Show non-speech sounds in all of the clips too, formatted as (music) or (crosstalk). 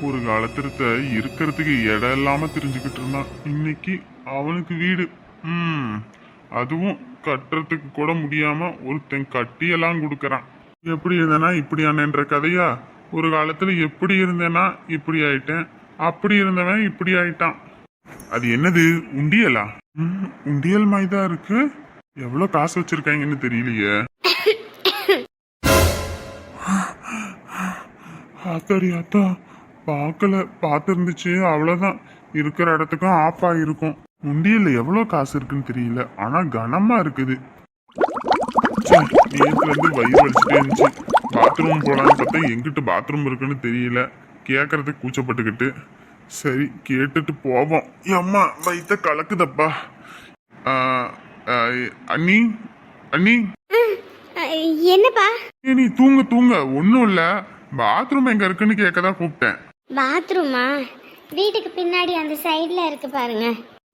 ஒரு காலத்துல இருக்கிறதுக்கு இடம் இல்லாம தெரிஞ்சுக்கிட்டு இருந்தான். இன்னைக்கு அவனுக்கு வீடு. ம் அதுவும் கட்டுறதுக்கு கூட முடியாம ஒருத்தன் கட்டியெல்லாம் கொடுக்கறான். எப்படி இருந்தேனா இப்படியானன்ற கதையா? ஒரு காலத்துல எப்படி இருந்தேனா இப்படி ஆயிட்டேன். அப்படி இருந்தவன் இப்படி ஆயிட்டான். அது என்னது? உண்டியலா? ம், உண்டியல் மாதிரி தான் இருக்கு. எவ்வளவு காசு வச்சிருக்காங்கன்னு தெரியலையே. (laughs) ஆத்தாடி ஆத்தா. பார்க்கல. பார்த்துருந்துச்சு அவ்வளோதான் இருக்கிற இடத்துக்கும் ஆஃப் ஆகிருக்கும் உண்டியல்ல எவ்வளோ காசு இருக்குன்னு தெரியல. ஆனால் கனமாக இருக்குது. நேற்றுல இருந்து வயிறு வலிச்சுட்டே இருந்துச்சு. பாத்ரூம் போலான்னு பார்த்தா எங்கிட்டு பாத்ரூம் இருக்குன்னு தெரியல. கேட்கறதுக்கு கூச்சப்பட்டுக்கிட்டு. சரி கேட்டுட்டு போவோம். அம்மா வயித்த கலக்குதப்பா. அண்ணி அண்ணி. என்னப்பா? நீ தூங்க தூங்க. ஒன்றும் இல்லை. பாத்ரூம் எங்க இருக்குன்னு கேட்க தான் கூப்பிட்டேன். பாத்ரூமா? வீட்டுக்கு பின்னாடி அந்த சைடில் இருக்கு பாருங்க.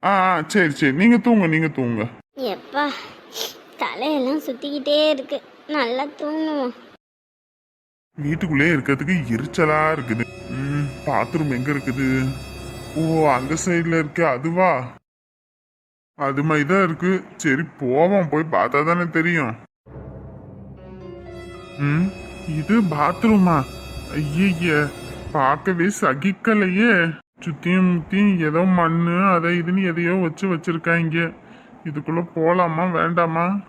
ஆ ஆ, சரி சரி. நீங்க தூங்க நீங்க தூங்க. எப்பா தலையெல்லாம் சுத்திக்கிட்டே இருக்கு. நல்லா தூங்குவோம். வீட்டுக்குள்ளே இருக்கிறதுக்கு எரிச்சலா இருக்குது. ம் பாத்ரூம் எங்க இருக்குது? ஓ அந்த சைடுல இருக்கு அதுவா? அது மாதிரி தான் இருக்கு. சரி போவோம். போய் பார்த்தா தானே தெரியும். ம் இது பாத்ரூமா? ஐய பார்க்கவே சகிக்கலையே. சுத்தியும் முத்தியும் ஏதோ மண்ணு அதை இதுன்னு எதையோ வச்சு வச்சிருக்காங்க. இதுக்குள்ள போலாமா வேண்டாமா?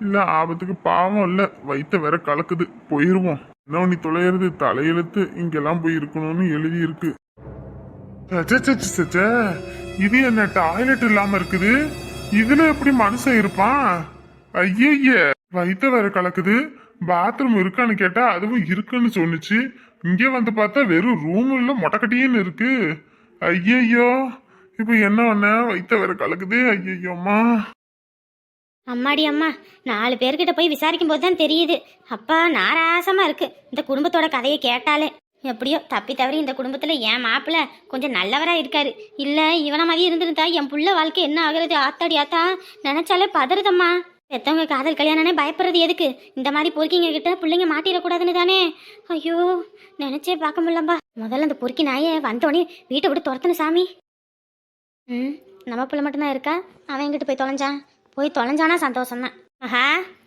இல்ல ஆபத்துக்கு பாவம் இல்ல. வயித்த வேற கலக்குது. போயிருவோம். என்ன நீ தொலைகிறது தலையெழுத்து இங்கெல்லாம் போய் இருக்கணும்னு எழுதி இருக்கு இது என்ன டாய்லெட் இல்லாம இருக்குது? இதுல எப்படி மனுஷன் இருப்பான்? ஐயய்ய வயிற்ற வேற கலக்குது. பாத்ரூம் இருக்கான்னு கேட்டா அதுவும் இருக்குன்னு சொன்னுச்சு. இங்கே வந்து பார்த்தா வெறும் ரூம் இல்லை மொட்டக்கட்டின்னு இருக்கு. ஐயையோ இப்போ என்ன பண்ண வயித்த வேற கலக்குது. ஐயையோம்மா அம்மாடி அம்மா. நாலு பேர்கிட்ட போய் விசாரிக்கும் போது தான் தெரியுது. அப்பா நாராசமா இருக்கு. இந்த குடும்பத்தோட கதையை கேட்டாலே. எப்படியோ தப்பி தவறி இந்த குடும்பத்துல என் மாப்பிள்ள கொஞ்சம் நல்லவரா இருக்காரு. இல்ல இவன மாதிரி இருந்திருந்தா என் புள்ள வாழ்க்கை என்ன ஆகுறது? ஆத்தாடி ஆத்தா. நினைச்சாலே பதறுதம்மா. பெத்தவங்க காதல் கல்யாணம்னே பயப்படுறது எதுக்கு? இந்த மாதிரி பொறுக்கிங்க கிட்ட பிள்ளைங்க மாட்டிடக்கூடாதுன்னு தானே? ஐயோ நினைச்சே பார்க்க முடியலம்பா. முதல்ல அந்த பொறுக்கி நாயை வந்தோடனே வீட்டை விட்டு துரத்தணும் சாமி. ம் நம்ம பிள்ளை மட்டும்தான் இருக்கா? அவன் எங்கிட்ட போய் தொலைஞ்சான்? போய் தொலைஞ்சானா சந்தோஷம் தான் மகா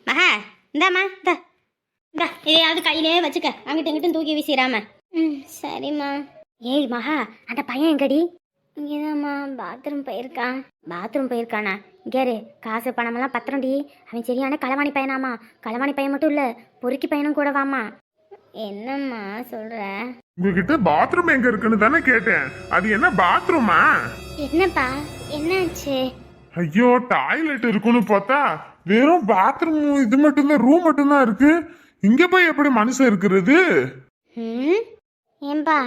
மகா இந்தாம்மா இந்த. இந்த இதையாவது கையிலே வச்சுக்க. அங்கிட்ட இங்கிட்டும் தூக்கி வீசிடாம ம் சரிம்மா. ஏய் மகா அந்த பையன் எங்கடி? இங்கேதாம்மா பாத்ரூம் போயிருக்கான். பாத்ரூம் போயிருக்கானா? கேரு காசு பணமெல்லாம் பத்திரம்டி அவன் சரியான களவாணி பையனாமா களவாணி பையன் மட்டும் இல்லை பொறுக்கி பையனும் கூட வாமா என்னம்மா சொல்ற? உங்ககிட்ட பாத்ரூம் எங்க இருக்குன்னு தானே கேட்டேன். அது என்ன பாத்ரூமா என்னப்பா என்னாச்சு? ஐயோ டாய்லெட் இருக்குன்னு பார்த்தா வெறும் பாத்ரூம் இது மட்டும்தான் ரூம் மட்டும்தான் இருக்கு. இங்க போய் எப்படி மனுஷன் இருக்கிறது? ஏன்பா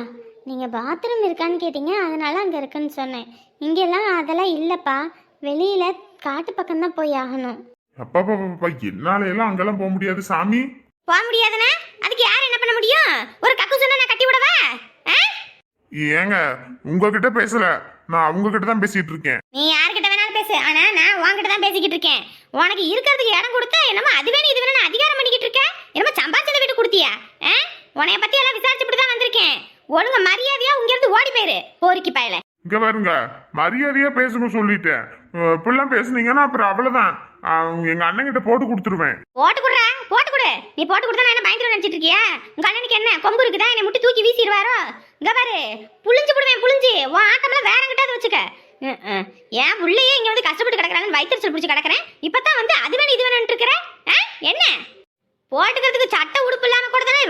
நீங்கள் பாத்ரூம் இருக்கான்னு கேட்டீங்க அதனால அங்கே இருக்குன்னு சொன்னேன். இங்கெல்லாம் அதெல்லாம் இல்லைப்பா. வெளியில் காட்டு பக்கம் தான் போய் ஆகணும். அப்பா பாப்பா என்னால எல்லாம் அங்கெல்லாம் போக முடியாது சாமி. போக முடியாதுண்ணா? அதுக்கு யார் என்ன பண்ண முடியும்? ஒரு கக்கு சொன்னா நான் கட்டி விடவா? ஏங்க உங்ககிட்ட பேசல. நான் அவங்க கிட்ட தான் பேசிட்டு இருக்கேன். நீ யார்கிட்ட வேணாலும் பேசு. ஆனா நான் உன்கிட்ட தான் பேசிக்கிட்டு இருக்கேன். உனக்கு இருக்கிறதுக்கு இடம் கொடுத்தா என்னமோ அது வேணும் இது வேணும் அதிகாரம் பண்ணிக்கிட்டு இருக்க? என்னமோ சம்பாதிச்சத வீட்டு கொடுத்தியா? ஆ? உன்னைய பத்தி எல்லாம் வந்திருக்கேன் ஒழுங்க மரியாதையா உங்க இருந்து ஓடி போயிரு. போரிக்கி பயல. இங்க பாருங்க மரியாதையா பேசணும் சொல்லிட்டேன். அஹ் இப்படிலாம் பேசுனீங்கன்னா அப்புறம் அவ்வளவுதான். எங்க அண்ணன் கிட்ட போட்டு கொடுத்துருவேன். போட்டு குடுறா போட்டு குடு. நீ போட்டு கொடுத்தா என்ன பயந்துரும் நினைச்சிட்டு இருக்கியா? உங்க அண்ணனுக்கு என்ன கொம்பு இருக்குதா? என்னை முட்டி தூக்கி வீசிடுவாரோ? இங்க பாரு புளிஞ்சு போடுவேன் புளிஞ்சு. உன் ஆட்டம்லாம் வேற கிட்டாவது வச்சுக்க. ஏன் உள்ளேயே இங்க வந்து கஷ்டப்பட்டு கிடக்குறாங்கன்னு வயிற்றுச்சல் பிடிச்சி கிடக்குறேன். இப்பதான் வந்து அது வேணும் இது வேணும்னு இருக்கிற ஆ? என்ன? போட்டுக்கிறதுக்கு சட்டை உடுப்பு இல்லாம கூட தானே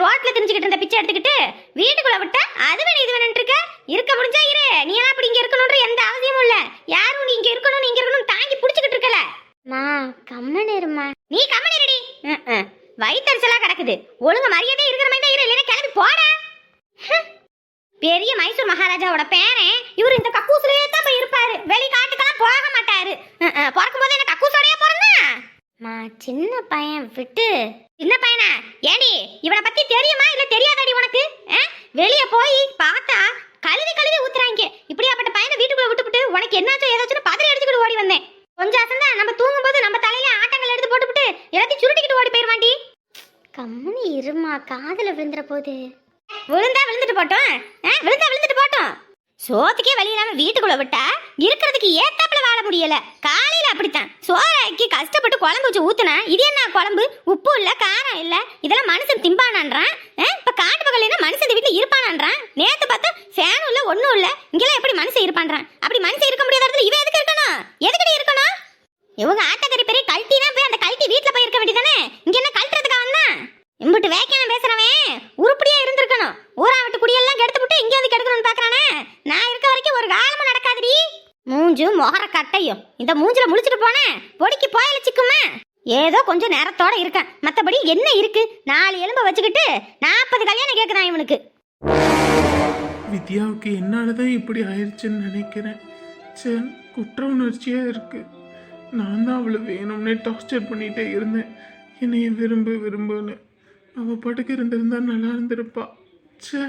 ரோட்ல தெரிஞ்சுக்கிட்டு இருந்த பிச்சை எடுத்துக்கிட்டு வீட்டுக்குள்ள விட்டா அது வேணும் இது வேணும்னு இருக்க இருக்க முடிஞ்சா இரு. நீ எல்லாம் அப்படி இங்க இருக்கணும்ன்ற எந்த அவசியமும் இல்ல. யாரும் நீ இங்க இருக்கணும் நீ இங்க இருக்கணும் தாங்கி பிடிச்சிக்கிட்டு இருக்கல. மா கம்மன் இருமா நீ கம்மன் இருடி. வயிற்றுச்சலா கிடக்குது. ஒழுங்கு மரியாதை இருக்கிற மாதிரி தான் இரு. இல்லைன்னா கிளம்பி போட. பெரிய மைசூர் மகாராஜாவோட பேரன் இவர் இந்த கக்கூசுலயே தான் போய் இருப்பாரு. வெளி காட்டுக்கெல்லாம் போக மாட்டாரு. பிறக்கும் போது என்ன கக்கூசோடய பிறந்தா? மா சின்ன பையன் விட்டு சின்ன பையனா? ஏடி இவனை பத்தி தெரியுமா? இல்ல தெரியாதாடி உனக்கு? வெளிய போய் பார்த்தா கழுவி கழுவி ஊத்துறாங்க. இப்படியாப்பட்ட பையனை வீட்டுக்குள்ள விட்டுப்புட்டு உனக்கு என்னாச்சோ ஏதாச்சும் பதறி அடிச்சுக்கிட்டு ஓடி வந்தேன். கொஞ்சம் அசந்தா நம்ம தூங்கும்போது நம்ம தலையில ஆட்டங்கள் எடுத்து போட்டுப்புட்டு எல்லாத்தையும் சுருட்டிக்கிட்டு ஓடி போயிருவாண்டி. கம்முனி இருமா காதல விழுந்துற போது. விழுந்தா விழுந்துட்டு போட்டோம். ஆ, விழுந்தா விழுந்துட்டு போட்டோம். சோத்துக்கே வழி இல்லாம வீட்டுக்குள்ள விட்டா இருக்கிறதுக்கு ஏத்தாப்புல வாழ முடியல. காலையில அப்படித்தான். குழம்பு வச்சு ஊத்துனா? இது என்ன குழம்பு? உப்பு இல்ல காரம் இல்ல? இதெல்லாம் மனுஷன் திம்பானான்றான்? இப்போ இப்ப காட்டு பக்கத்துல மனுஷன் வீட்டில் இருப்பானான்றான்? நேத்து பார்த்தா ஃபேனும் இல்லை ஒண்ணும் இல்ல. இங்கெல்லாம் எப்படி மனுஷன் இருப்பான்றான்? அப்படி மனுஷன் இருக்க முடியாத இடத்துல இவன் எதுக்கு இருக்கணும்? எதுக்கடி இருக்கணும்? இவங்க ஆட்டக்கறி பெரிய கழட்டினா போய் அந்த கழட்டி வீட்டுல போய் இருக்க வேண்டியதானே? இங்க என்ன கழட்டுறதுக்கு வந்தான் இம்புட்டு வேக்கான பேசுகிறவன் உருப்படியா இருந்திருக்கணும். ஊரா விட்டு குடியெல்லாம் கெடுத்து விட்டு இங்கே வந்து கெடுக்கணும்னு பார்க்குறானே நான் இருக்க வரைக்கும் ஒரு காலமும் நடக்காதுடி. மூஞ்சு மொகர கட்டையும். இந்த மூஞ்சில முழிச்சிட்டு போனேன் பொடிக்கு போயில சிக்குமா. ஏதோ கொஞ்சம் நேரத்தோட இருக்கேன். மத்தபடி என்ன இருக்கு? நாலு எலும்ப வச்சுக்கிட்டு நாற்பது கல்யாணம் கேக்குறான் இவனுக்கு. வித்யாவுக்கு என்னாலதான் இப்படி ஆயிடுச்சுன்னு நினைக்கிறேன். சே குற்ற உணர்ச்சியா இருக்கு. நான் தான் அவளை வேணும்னே டார்ச்சர் பண்ணிட்டே இருந்தேன். என்னைய விரும்பு விரும்புன்னு. அவ பாட்டுக்கு இருந்திருந்தா நல்லா இருந்திருப்பா. சே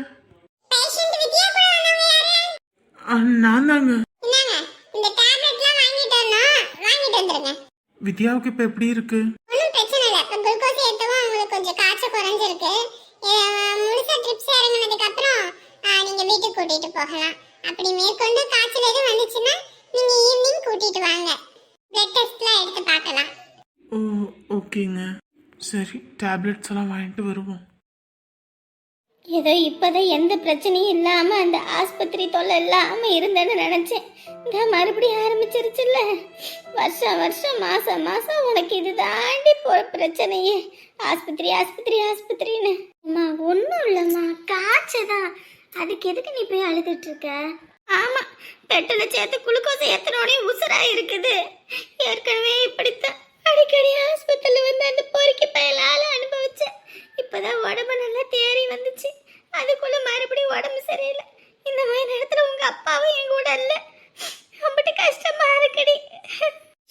நான் தாங்க இந்தாங்க இந்த டேப்லெட்லாம் வாங்கிட்டு வரணும் வாங்கிட்டு வந்துருங்க வித்யாவுக்கு இப்ப எப்படி இருக்கு? ஒன்றும் பிரச்சனை இல்லை. இப்போ குளுக்கோஸ் ஏற்றவும் உங்களுக்கு கொஞ்சம் காய்ச்சல் குறைஞ்சிருக்கு. அஹ் முழுசா ட்ரிப்ஸ் இறங்கினதுக்கு அப்புறம் அஹ், நீங்க வீட்டுக்கு கூட்டிட்டு போகலாம். அப்படி மேற்கொண்டு காய்ச்சல் எதுவும் வந்துச்சுன்னா நீங்க ஈவினிங் கூட்டிட்டு வாங்க. பிளட் டெஸ்ட்லாம் எடுத்து பார்க்கலாம். ஓ ஓகேங்க. சரி டேப்லெட்ஸ் எல்லாம் வாங்கிட்டு வருவோம். ஏதோ இப்போதான் எந்த பிரச்சனையும் இல்லாம அந்த ஆஸ்பத்திரி தொல்லை இல்லாம இருந்தேன்னு நினைச்சேன். இந்த மறுபடியும் ஆரம்பிச்சிருச்சுல்ல. வருஷம் வருஷம் மாசம் மாசம் உனக்கு இது தாண்டி போ பிரச்சனையே. ஆஸ்பத்திரி ஆஸ்பத்திரி ஆஸ்பத்திரின்னு. அம்மா ஒன்றும் இல்லைம்மா. காய்ச்சதான் அதுக்கு எதுக்கு நீ போய் அழுதுட்டு இருக்க? ஆமா பெட்டில சேர்த்து குளுக்கோஸ் ஏத்தனோடனே உசுரா இருக்குது. ஏற்கனவே இப்படித்தான். அடிக்கடி ஆஸ்பத்திரியில் வந்து அந்த பொறுக்கி அனுபவித்தேன் அனுபவிச்சேன். இப்பதான் உடம்பு நல்லா தேறி வந்துச்சு. அதுக்குள்ள மறுபடியும் உடம்பு சரியில்லை. இந்த மாதிரி நேரத்தில் உங்கள் அப்பாவும் என் கூட இல்லை. அப்படி கஷ்டமாக இருக்குடி.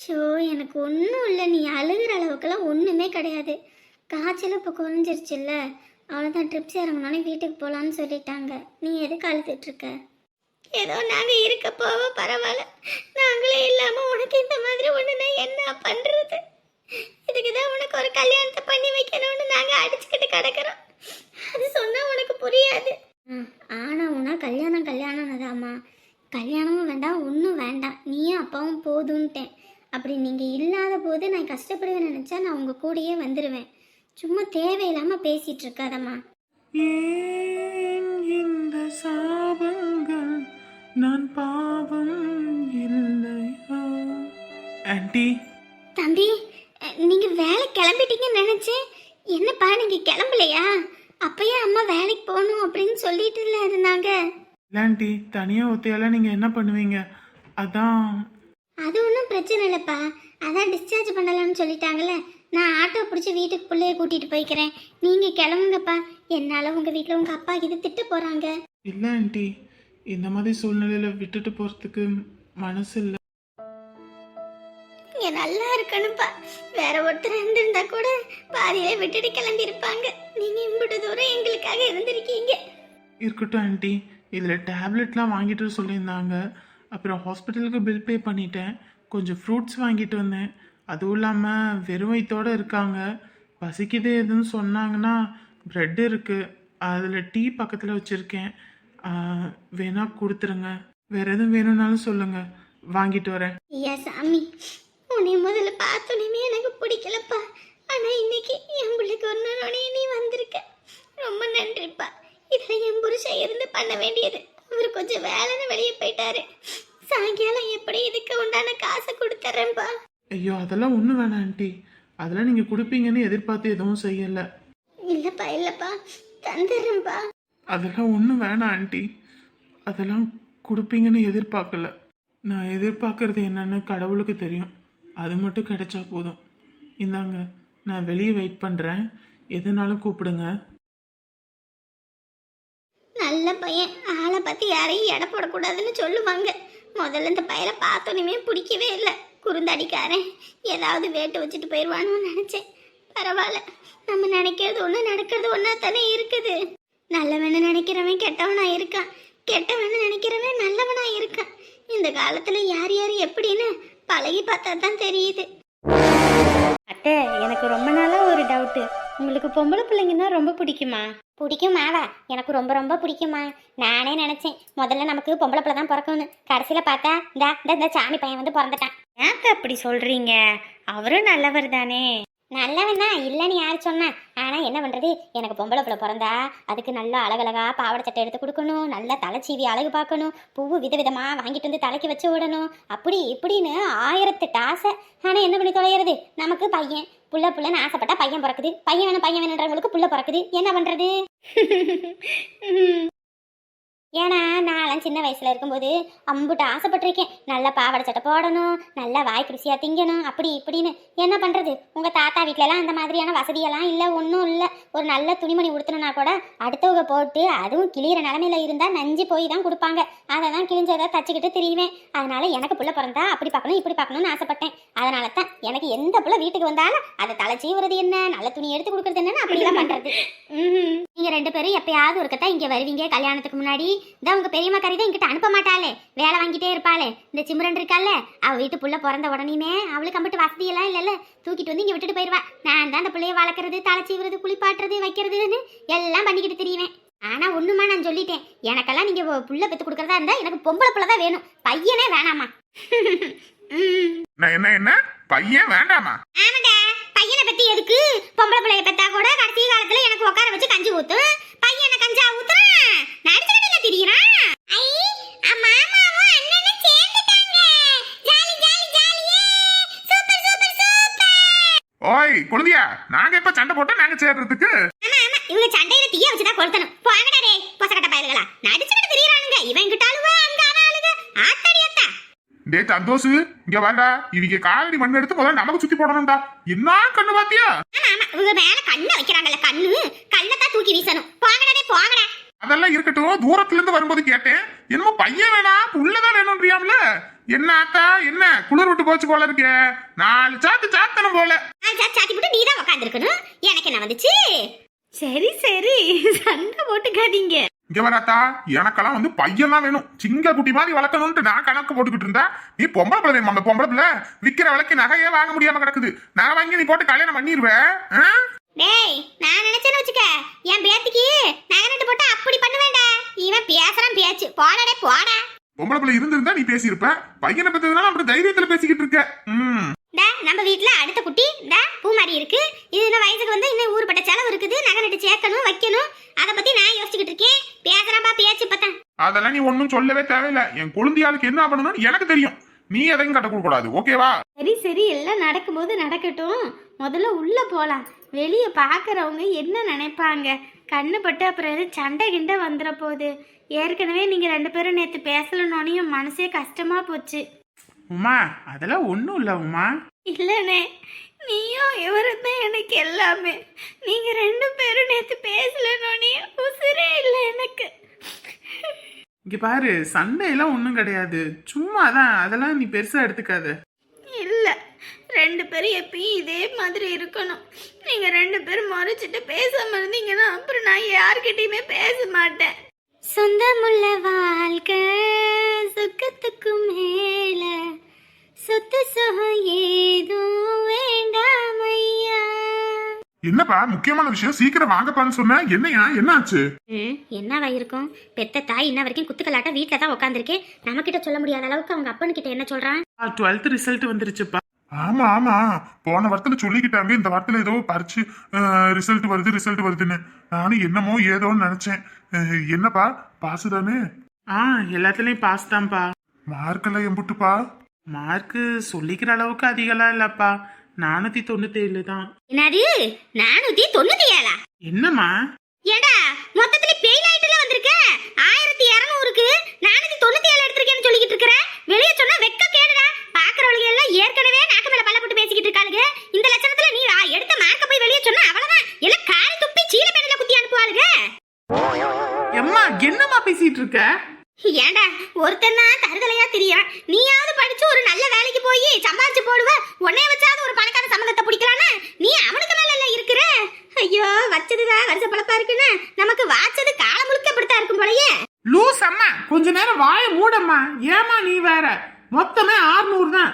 ஷோ எனக்கு ஒன்றும் இல்லை. நீ அழுகிற அளவுக்குலாம் ஒன்றுமே கிடையாது. காய்ச்சல் இப்போ குறைஞ்சிருச்சுல்ல. அவ்வளோதான் ட்ரிப்ஸ் இறங்கினோடனே வீட்டுக்கு போகலான்னு சொல்லிட்டாங்க. நீ எதுக்கு அழுதுட்டுருக்க ஏதோ நாங்கள் இருக்க போவ பரவாயில்ல. நாங்களே இல்லாமல் உனக்கு இந்த மாதிரி ஒன்று நான் என்ன பண்ணுறது இதுக்கு தான் உனக்கு ஒரு கல்யாணத்தை பண்ணி வைக்கணும்னு நாங்கள் அடிச்சுக்கிட்டு கிடக்குறோம். அது சொன்னால் உனக்கு புரியாது. ஆனா உனா கல்யாணம் கல்யாணம் தாம்மா கல்யாணமும் வேண்டாம் ஒன்றும் வேண்டாம். நீயும் அப்பாவும் போதும்ட்டேன். அப்படி நீங்கள் இல்லாத போது நான் கஷ்டப்படுவேன் நினச்சா நான் உங்கள் கூடயே வந்துடுவேன் சும்மா தேவையில்லாமல் பேசிகிட்டு இருக்காதம்மா. ஏன் இந்த சாபங்கள் நான் பாவம் இல்லையா? ஆன்ட்டி தம்பி நீங்கள் வேலை கிளம்பிட்டீங்கன்னு நினச்சேன் என்னப்பா நீங்கள் கிளம்பலையா? அப்பயே அம்மா வேலைக்கு போகணும் அப்படின்னு சொல்லிட்டு இருந்தாங்க. இல்ல ஆன்ட்டி தனியா ஒத்தையால நீங்க என்ன பண்ணுவீங்க? அதான். அது ஒன்றும் பிரச்சனை இல்லைப்பா. அதான் டிஸ்சார்ஜ் பண்ணலாம்னு சொல்லிட்டாங்கல்ல. நான் ஆட்டோ பிடிச்சி வீட்டுக்கு பிள்ளைய கூட்டிகிட்டு போய்க்கிறேன். நீங்கள் கிளம்புங்கப்பா. என்னால் உங்கள் வீட்டில் உங்கள் அப்பா இது திட்ட போகிறாங்க இல்ல ஆன்ட்டி இந்த மாதிரி சூழ்நிலையில விட்டுட்டு போறதுக்கு மனசு இல்ல. இங்கே நல்லா இருக்கணும்ப்பா. வேற ஒருத்தர் இருந்திருந்தா கூட பாதியிலே விட்டுட்டு கிளம்பியிருப்பாங்க. நீங்கள் இம்புட்டு தூரம் எங்களுக்காக இருந்திருக்கீங்க. இருக்கட்டும் ஆன்ட்டி இதுல டேப்லெட்லாம் வாங்கிட்டு வர சொல்லியிருந்தாங்க. அப்புறம் ஹாஸ்பிட்டலுக்கு பில் பே பண்ணிட்டேன். கொஞ்சம் ஃப்ரூட்ஸ் வாங்கிட்டு வந்தேன். அதுவும் இல்லாமல் வெறும் வயித்தோட இருக்காங்க. பசிக்குது எதுன்னு சொன்னாங்கன்னா ப்ரெட் இருக்கு. அதில் டீ பக்கத்தில் வச்சுருக்கேன். வேணா கொடுத்துருங்க. வேற எதுவும் வேணும்னாலும் சொல்லுங்க. வாங்கிட்டு வரேன். ஐயா சாமி உன்னை முதல்ல பார்த்தோன்னே எனக்கு பிடிக்கலப்பா. ஆனா இன்னைக்கு என் பிள்ளைக்கு ஒரு நாளோடனே நீ வந்திருக்க. ரொம்ப நன்றிப்பா. இதில் என் புருஷன் இருந்து பண்ண வேண்டியது. அவர் கொஞ்சம் வேலைன்னு வெளியே போயிட்டாரு. சாயங்காலம் எப்படி இதுக்கு உண்டான காசை கொடுத்துட்றேன்ப்பா ஐயோ அதெல்லாம் ஒன்றும் வேணாம் ஆன்ட்டி அதெல்லாம் நீங்கள் கொடுப்பீங்கன்னு எதிர்பார்த்து எதுவும் செய்யலை. இல்லைப்பா இல்லைப்பா. தந்துடுறேன்ப்பா அதெல்லாம் ஒன்றும் வேணாம் ஆண்டி. அதெல்லாம் கொடுப்பீங்கன்னு எதிர்பார்க்கல. நான் எதிர்பார்க்கறது என்னன்னு கடவுளுக்கு தெரியும். அது மட்டும் கிடைச்சா போதும். இந்தாங்க நான் வெளியே வெயிட் பண்ணுறேன் எதுனாலும் கூப்பிடுங்க. நல்ல பையன். ஆளை பற்றி யாரையும் எடை போடக்கூடாதுன்னு சொல்லுவாங்க. முதல்ல இந்த பையனை பார்த்தோன்னே பிடிக்கவே இல்லை. குறுந்தடிக்காரன் ஏதாவது வேட்டு வச்சுட்டு போயிடுவான்னு நினச்சேன். பரவாயில்ல. நம்ம நினைக்கிறது ஒன்று நடக்கிறது ஒன்றா தானே இருக்குது. நல்லவனை நினைக்கிறவன் கெட்டவனா இருக்கான். கெட்டவனை நினைக்கிறவன் நல்லவனா இருக்கான். இந்த காலத்தில் யார் யார் எப்படின்னு பழகி பார்த்தா தான் தெரியுது. அத்தை எனக்கு ரொம்ப நாளாக ஒரு டவுட்டு உங்களுக்கு பொம்பளை பிள்ளைங்கன்னா ரொம்ப பிடிக்குமா? பிடிக்கும் மாவா எனக்கு ரொம்ப ரொம்ப பிடிக்குமா? நானே நினைச்சேன் முதல்ல நமக்கு பொம்பளை பிள்ளை தான் பிறக்கும்னு கடைசியில பார்த்தா இந்த இந்த சாமி பையன் வந்து பிறந்துட்டான். ஏன் அப்படி சொல்றீங்க? அவரும் நல்லவர் தானே. நல்லவன் தான். இல்லைன்னு யார் சொன்னா? ஆனால் என்ன பண்ணுறது எனக்கு பொம்பளை பிள்ளை பிறந்தா அதுக்கு நல்லா அழகழகா பாவாடை சட்டை எடுத்து கொடுக்கணும் நல்லா தலைச்சீவி அழகு பார்க்கணும் பூவு விதவிதமாக வாங்கிட்டு வந்து தலைக்கு வச்சு விடணும் அப்படி இப்படின்னு ஆயிரத்து டாசை ஆனால் என்ன பண்ணி தொலைகிறது நமக்கு பையன். புள்ள புள்ளன்னு ஆசைப்பட்டா பையன் பிறக்குது. பையன் வேணும் பையன் வேணுன்றவங்களுக்கு புள்ள பிறக்குது. என்ன பண்ணுறது (laughs) ஏன்னா நான்லாம் சின்ன வயசுல இருக்கும்போது அம்புட்டு ஆசைப்பட்டிருக்கேன். நல்ல பாவாடை சட்டை போடணும் நல்லா வாய்க்கு ருசியா திங்கணும் அப்படி இப்படின்னு. என்ன பண்றது? உங்க தாத்தா வீட்லலாம் அந்த மாதிரியான வசதியெல்லாம் இல்லை ஒன்றும் இல்லை. ஒரு நல்ல துணிமணி உடுத்தணும்னா கூட அடுத்தவங்க போட்டு அதுவும் கிளியிற நிலமையில இருந்தா நஞ்சு போய் தான் கொடுப்பாங்க. அதை தான் கிழிஞ்சதை தச்சுக்கிட்டு திரியுவேன் அதனால எனக்கு புள்ள பிறந்தா அப்படி பார்க்கணும் இப்படி பார்க்கணும்னு ஆசைப்பட்டேன். அதனால தான் எனக்கு எந்த புள்ள வீட்டுக்கு வந்தாலும் அதை தலை சீவுறது என்ன? நல்ல துணி எடுத்து கொடுக்கறது என்னன்னு அப்படிலாம் பண்றது. (laughs) ம்ஹும். நீங்க ரெண்டு பேரும் எப்பயாவது ஒருக்கத்தான் இங்க வருவீங்க கல்யாணத்துக்கு முன்னாடி. இந்த உங்க பெரியம்மா கறி தான் அனுப்ப மாட்டாளே. வேலை வாங்கிட்டே இருப்பாளே. இந்த சிம்ரன் இருக்கால அவ வீட்டு புள்ள பிறந்த உடனேமே அவளுக்கு அம்பிட்டு வசதியெல்லாம் இல்லைல்ல. தூக்கிட்டு வந்து இங்க விட்டுட்டு போயிருவா. நான் தான் அந்த பிள்ளைய வளர்க்கறது தலை சீவுறது குளிப்பாட்டுறது வைக்கிறதுன்னு எல்லாம் பண்ணிக்கிட்டு திரியுவேன் ஆனா ஒண்ணுமா நான் சொல்லிட்டேன். எனக்கெல்லாம் நீங்க ஒ- புள்ள பெத்து கொடுக்கறதா இருந்தா எனக்கு பொம்பளை புள்ள தான் வேணும். பையனே வேணாமா? என்ன என்ன பையன் வேண்டாமா? ஆமாடா பையனை பத்தி எதுக்கு? பொம்பளை பிள்ளைய பெத்தா கூட கடைசி காலத்துல எனக்கு உட்கார வச்சு கஞ்சி ஊத்தும் பையனை கஞ்சா நடிச்சுக்கிட்டு திரியிறான் ஐ மாமாவும் அண்ணனும் சேர்ந்துட்டாங்க. Jolly jolly ஜாலியே. Super super super. ஓய் குழந்தையா நாங்க இப்ப சண்டை போட்டா நாங்க சேர்றதுக்கு? ஆமா ஆமா இவங்க சண்டையில தீய வச்சுதான் கொளுத்தணும். போங்கடா டேய் பொசக்கட்ட பயல்களா. நடிச்சுக்கிட்டு திரியிறானுங்க. இவன் கிட்ட அழுவ அங்க அவன் அழுக ஆத்தாடி அத்தா டே சந்தோஷ் இங்க வாடா. இவங்க காலடி மண் எடுத்து முதல்ல நமக்கு சுத்தி போடணும்டா. என்ன கண்ணு பாத்தியா? ஆமா ஆமா இவங்க மேல கண்ணை வைக்கிறாங்கல்ல கண்ணு. கல்லத்தான் தூக்கி வீசணும். போங்கடா டேய் போங்கடா. அதெல்லாம் இருக்கட்டும் தூரத்துல இருந்து வரும்போது கேட்டேன். என்னமோ பையன் வேணா புள்ளதான் வேணும்ன்றியாம்ல. என்ன ஆத்தா என்ன? குளிர் விட்டு போச்சு போல இருக்கே. நாலு சாத்து சாத்தனம் போல. சாத்தி போட்டு நீ தான் உட்காந்துருக்கணும் எனக்கு என்ன வந்துச்சு? சரி சரி. சண்டை போட்டுக்காதீங்க. இங்க வராத்தா எனக்கெல்லாம் வந்து பையன் தான் வேணும். சிங்க குட்டி மாதிரி வளர்க்கணும்னு நான் கணக்கு போட்டுக்கிட்டு இருந்தா நீ பொம்பளை பிள்ளை வேணுமா? அந்த பொம்பளை பிள்ளை விக்கிற விலைக்கு நகையே வாங்க முடியாம கிடக்குது. நகை வாங்கி நீ போட்டு கல்யாணம் பண்ணிடுவ ஆ? டேய் நான் நினைச்சேன்னு வச்சுக்க. என் பேத்திக்கு நகை நட்டு போட்டா அப்படி பண்ணுவேன்டா. இவன் பேசுறான் பேச்சு. போடா போடா. பொம்பளை பிள்ளை இருந்திருந்தா நீ பேசியிருப்ப. பையனை பத்ததுனால அப்படி தைரியத்துல பேசிக்கிட்டு இருக்க. ம். டா நம்ம வீட்ல அடுத்த குட்டி டா பூமாரி இருக்கு. இது இந்த வயசுக்கு வந்து இன்னும் ஊருப்பட்ட செலவு இருக்குது. நகை நட்டு சேர்க்கணும் வைக்கணும். அதை பத்தி நான் யோசிச்சுக்கிட்டு இருக்கேன். பேசுறான்பா பேச்சு பத்தான் அதெல்லாம் நீ ஒன்றும் சொல்லவே தேவையில்ல. என் குழந்தையாளுக்கு என்ன பண்ணணும்னு எனக்கு தெரியும். நீ எதையும் கட்ட கொடுக்க கூடாது. ஓகேவா? சரி சரி. எல்லாம் நடக்கும்போது நடக்கட்டும். முதல்ல உள்ள போலாம். வெளியே பார்க்குறவங்க என்ன நினைப்பாங்க? கண்ணு பட்டு அப்புறம் எதுவும் சண்டை கிண்டை வந்துட போகுது ஏற்கனவே நீங்கள் ரெண்டு பேரும் நேற்று பேசலனோனையும் மனசே கஷ்டமாக போச்சு. உமா அதெல்லாம் ஒன்றும் இல்லை உமா. இல்லைண்ணே நீயும் இவரும் தான் எனக்கு எல்லாமே. நீங்கள் ரெண்டு பேரும் நேற்று பேசலனோனையும் உசுரே இல்லை எனக்கு. இங்க பாரு சண்டையெல்லாம் ஒன்றும் கிடையாது. சும்மா தான் அதெல்லாம் நீ பெருசாக எடுத்துக்காத. இல்லை ரெண்டு பேரும் எப்பயும் இதே மாதிரி இருக்கணும். நீங்கள் ரெண்டு பேரும் முறைச்சிட்டு பேசாமல் இருந்தீங்கன்னா அப்புறம் நான் யார்கிட்டயுமே பேச மாட்டேன். சொந்தமுள்ள வாழ்க்கை சுக்கத்துக்கும் மேல சொத்து சுகம் ஏதும் வேண்டாம் ஐயா. என்னப்பா முக்கியமான விஷயம் சீக்கிரம் வாங்கப்பான்னு சொன்ன என்னையா என்னாச்சு? ம் என்னவா இருக்கும்? பெத்த தாய் இன்ன வரைக்கும் குத்துக்கலாட்ட வீட்டில் தான் உட்காந்துருக்கேன் நம்மக்கிட்ட சொல்ல முடியாத அளவுக்கு அவங்க அப்பனுக்கிட்ட என்ன சொல்றான்? டுவெல்த் ரிசல்ட் வந்துருச்சுப்பா. ஆமா ஆமா. போன வாரத்துல சொல்லிக்கிட்டாங்க இந்த வாரத்துல ஏதோ பறிச்சு ரிசல்ட் வருது ரிசல்ட் வருதுன்னு. நானும் என்னமோ ஏதோன்னு நினைச்சேன். என்னப்பா பாசு தானே? ஆ எல்லாத்துலேயும் பாஸ் தான்ப்பா. மார்க்கெல்லாம் எம்புட்டுப்பா மார்க்கு சொல்லிக்கிற அளவுக்கு அதிகம்லாம் இல்லைப்பா. நானூற்றி தொண்ணூத்தேழு தான். என்னது நானூத்தி தொண்ணூத்தி ஏழா என்னம்மா? ஏடா மொத்தத்துல பெயில் ஆயிட்டுல வந்திருக்க. ஆயிரத்தி இரநூறுக்கு நானூத்தி தொண்ணூத்தி ஏழு எடுத்திருக்கேன்னு சொல்லிக்கிட்டு இருக்கிற. வெளியே சொன்னா வெக்க பாக்குறவளுங்க எல்லாம் ஏற்கனவே நாக்கு மேல பல்ல போட்டு பேசிக்கிட்டு இருக்காளுங்க. இந்த லட்சணத்துல நீ எடுத்த மார்க்க போய் வெளியே சொன்னா அவ்வளவுதான். எல்லாம் காரி துப்பி சீல பேனில குத்தி அனுப்புவாளுங்க. எம்மா என்னம்மா பேசிட்டு இருக்க? ஏண்டா ஒருத்தன் தான் தருதலையா தெரியும் நீயாவது படிச்சு ஒரு நல்ல வேலைக்கு போய் சம்பாதிச்சு போடுவ. உன்னைய வச்சாவது ஒரு பணக்கார சம்மந்தத்தை பிடிக்கலான்னு நீ அவனுக்கு மேல இல்ல இருக்கிற. ஐயோ வச்சதுதான் வருஷ பழப்பா இருக்குன்னு. நமக்கு வாச்சது காலம் முழுக்க இப்படித்தான் இருக்கும் போலயே. லூஸ் அம்மா கொஞ்ச நேரம் வாய மூடம்மா. ஏமா நீ வேற? மொத்தமே ஆறுநூறு தான்